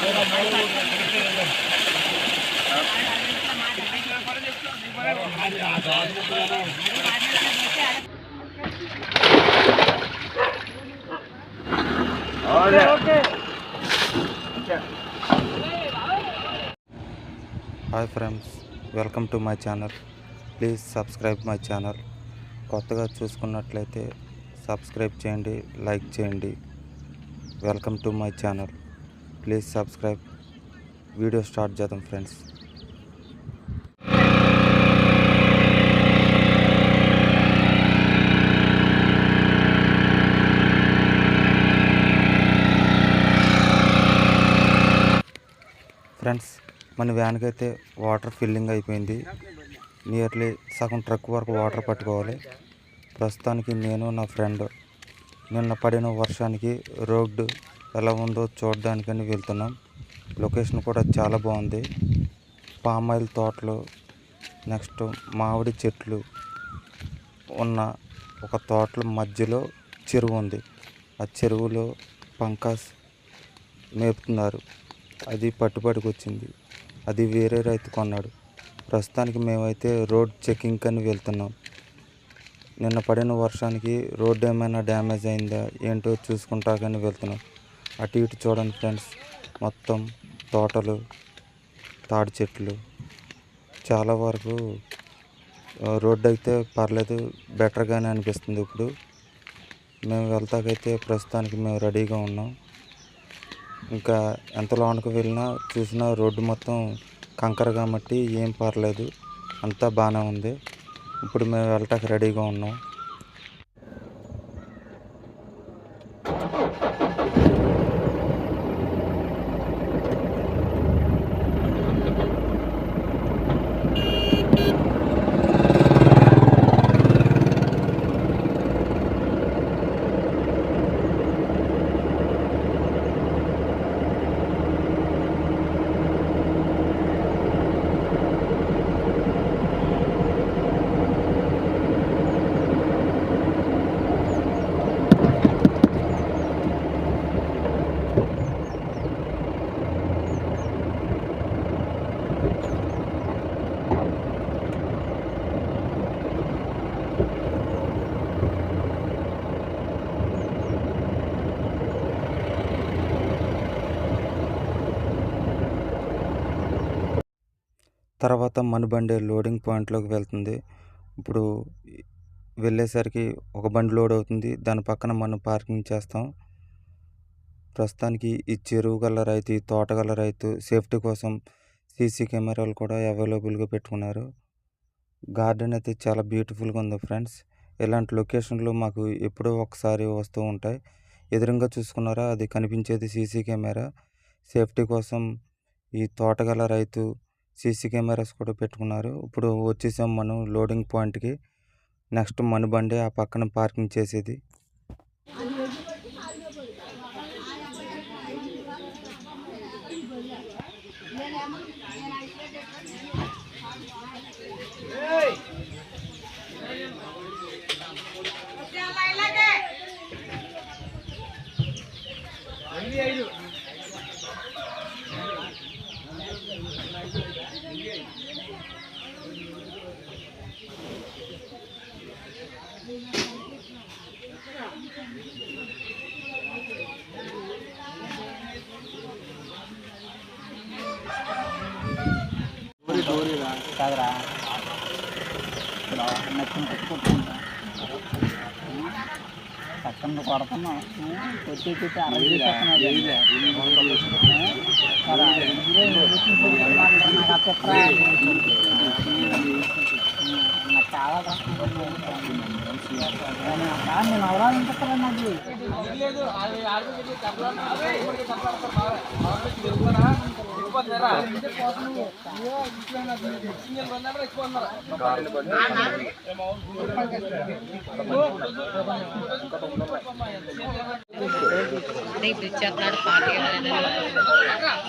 Hi friends welcome to my channel. Please subscribe my channel. కొత్తగా చూసుకున్నట్లయితే subscribe చేయండి like చేయండి. Welcome to my channel. Please subscribe. Video start చేద్దాం friends. Friends మన వ్యాన్కి అయితే వాటర్ ఫిల్లింగ్ అయిపోయింది. నియర్లీ సగం ట్రక్ వరకు వాటర్ పట్టుకోవాలి. ప్రస్తుతానికి నేను నా ఫ్రెండ్ నిన్న పడిన వర్షానికి రోడ్డు ఎలా ఉందో చూడడానికని వెళ్తున్నాం. లొకేషన్ కూడా చాలా బాగుంది. పామాయిల్ తోటలు నెక్స్ట్ మామిడి చెట్లు ఉన్న ఒక తోటల మధ్యలో చెరువు ఉంది. ఆ చెరువులో పంకాస్ మేపుతున్నారు. అది పట్టుబడికి వచ్చింది. అది వేరే రైతు కొన్నాడు. ప్రస్తుతానికి మేమైతే రోడ్ చెకింగ్ అని వెళ్తున్నాం. నిన్న పడిన వర్షానికి రోడ్ ఏమైనా డ్యామేజ్ అయిందా ఏంటో చూసుకుంటా కానీ వెళ్తున్నాం. అటు ఇటు చూడండి ఫ్రెండ్స్. మొత్తం తోటలు తాడి చెట్లు. చాలా వరకు రోడ్డు అయితే పర్లేదు బెటర్గానే అనిపిస్తుంది ఇప్పుడు. మేము వెళ్తాకైతే ప్రస్తుతానికి మేము రెడీగా ఉన్నాం. ఇంకా ఎంత లోనికి వెళ్ళినా చూసినా రోడ్డు మొత్తం కంకర కాబట్టి ఏం పర్లేదు అంతా బాగానే ఉంది. ఇప్పుడు మేము వెళ్ళటానికి రెడీగా ఉన్నాం. తర్వాత మన బండి లోడింగ్ పాయింట్లోకి వెళ్తుంది. ఇప్పుడు వెళ్ళేసరికి ఒక బండి లోడ్ అవుతుంది. దాని పక్కన మనం పార్కింగ్ చేస్తాం. ప్రస్తుతానికి ఈ చెరువు గల రైతు ఈ తోట గల రైతు సేఫ్టీ కోసం సీసీ కెమెరాలు కూడా అవైలబుల్గా పెట్టుకున్నారు. గార్డెన్ అయితే చాలా బ్యూటిఫుల్గా ఉంది ఫ్రెండ్స్. ఇలాంటి లొకేషన్లు మాకు ఎప్పుడో ఒకసారి వస్తూ ఉంటాయి. ఎదురుగా చూసుకున్నారా? అది కనిపించేది సీసీ కెమెరా. సేఫ్టీ కోసం ఈ తోటగల రైతు సీసీ కెమెరాస్ కూడా పెట్టుకున్నారు. ఇప్పుడు వచ్చేసాం మనం లోడింగ్ పాయింట్కి. నెక్స్ట్ మన బండి ఆ పక్కన పార్కింగ్ చేసేది. కాదురా నచ్చిన పెట్టుకుంటా పక్కన కొడుతున్నాం కొట్టి కొట్టి అరవై నేను అవరాలు నాకు ఇప్పుడు ఇచ్చేస్తున్నాడు పార్టీ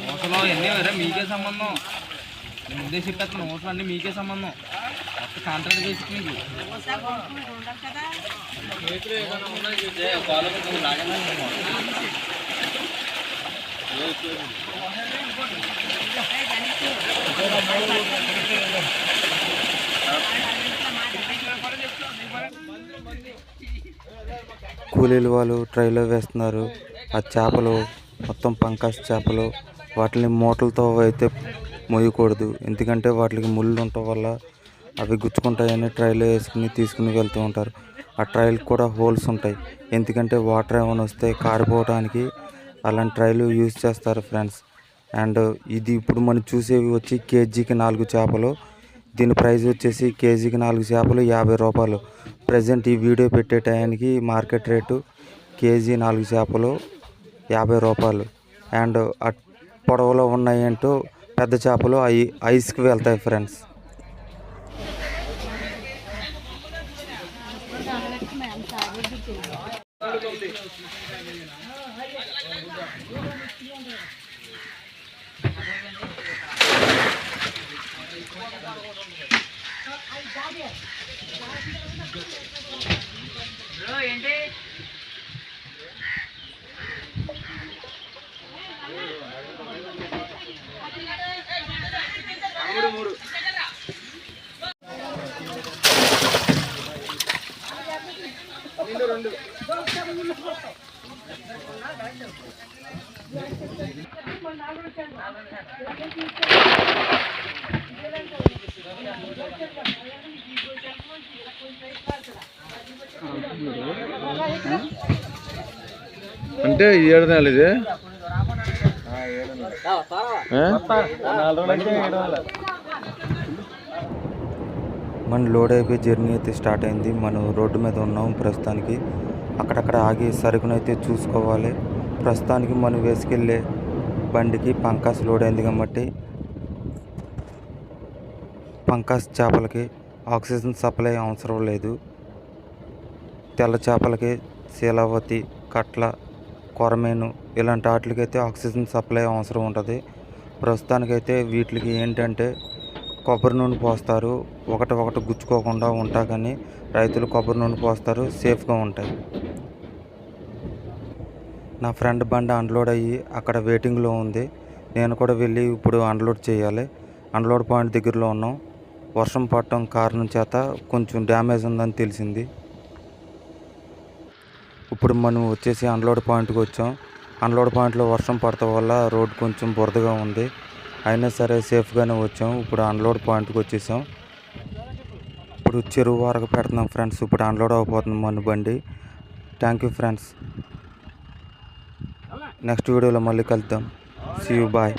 మోసలో ఎన్ని వేరే మీకే సంబంధం? నేను ముందే చెప్పేస్తాను ఓట్లు అన్నీ మీకే సంబంధం. మొత్తం కాంట్రాక్ట్ చేసి మీకు. కూలీలు వాళ్ళు ట్రైలో వేస్తున్నారు. ఆ చేపలు మొత్తం పంకాస్ చేపలు వాటిని మూటలతో అయితే మొయ్యకూడదు ఎందుకంటే వాటికి ముళ్ళు ఉండటం వల్ల అవి గుచ్చుకుంటాయని ట్రైలో వేసుకుని తీసుకుని వెళ్తూ ఉంటారు. ఆ ట్రైల్కి కూడా హోల్స్ ఉంటాయి. ఎందుకంటే వాటర్ ఏమైనా వస్తే కారిపోవడానికి అలాంటి ట్రైలు యూజ్ చేస్తారు ఫ్రెండ్స్. అండ్ ఇది ఇప్పుడు మనం చూసేవి వచ్చి కేజీకి నాలుగు చేపలు. దీని ప్రైస్ వచ్చేసి కేజీకి నాలుగు చేపలు యాభై రూపాయలు. ప్రజెంట్ ఈ వీడియో పెట్టే టయానికి మార్కెట్ రేటు కేజీ నాలుగు చేపలు యాభై రూపాయలు. అండ్ ఆ పొడవలో ఉన్నాయంటూ పెద్ద చేపలు ఐ ఐస్కి వెళ్తాయి ఫ్రెండ్స్. అంటే ఏడు నెలలు ఇది? మన లోడ్ అయిపోయి జర్నీ అయితే స్టార్ట్ అయింది. మనం రోడ్డు మీద ఉన్నాం ప్రస్తుతానికి. అక్కడక్కడ ఆగి సరుకునైతే చూసుకోవాలి. ప్రస్తుతానికి మనం వేసుకెళ్ళే బండికి పంకాస్ లోడ్ అయింది కాబట్టి పంకాస్ చేపలకి ఆక్సిజన్ సప్లై అవసరం లేదు. తెల్ల చేపలకి శీలావతి కట్ల కొరమేను ఇలాంటి వాటికైతే ఆక్సిజన్ సప్లై అవసరం ఉంటుంది. ప్రస్తుతానికైతే వీటికి ఏంటంటే కొబ్బరి నూనె పోస్తారు. ఒకటి ఒకటి గుచ్చుకోకుండా ఉంటా కానీ రైతులు కొబ్బరి నూనె పోస్తారు. సేఫ్గా ఉంటాయి. నా ఫ్రెండ్ బండి అన్లోడ్ అయ్యి అక్కడ వెయిటింగ్లో ఉంది. నేను కూడా వెళ్ళి ఇప్పుడు అన్లోడ్ చేయాలి. అన్లోడ్ పాయింట్ దగ్గరలో ఉన్నాం. వర్షం పడటం కారణం చేత కొంచెం డ్యామేజ్ ఉందని తెలిసింది. ఇప్పుడు మనం వచ్చేసి అన్లోడ్ పాయింట్కి వచ్చాం. అన్లోడ్ పాయింట్లో వర్షం పడటం వల్ల రోడ్ కొంచెం బురదగా ఉంది. అయినా సరే సేఫ్గానే వచ్చాం. ఇప్పుడు అన్లోడ్ పాయింట్కి వచ్చేసాం. ఇప్పుడు చెరువు వరకు పెడుతున్నాం ఫ్రెండ్స్. ఇప్పుడు అన్లోడ్ అయిపోతుంది మన బండి. Thank you friends. నెక్స్ట్ వీడియోలో మళ్ళీ కలుద్దాం. See you bye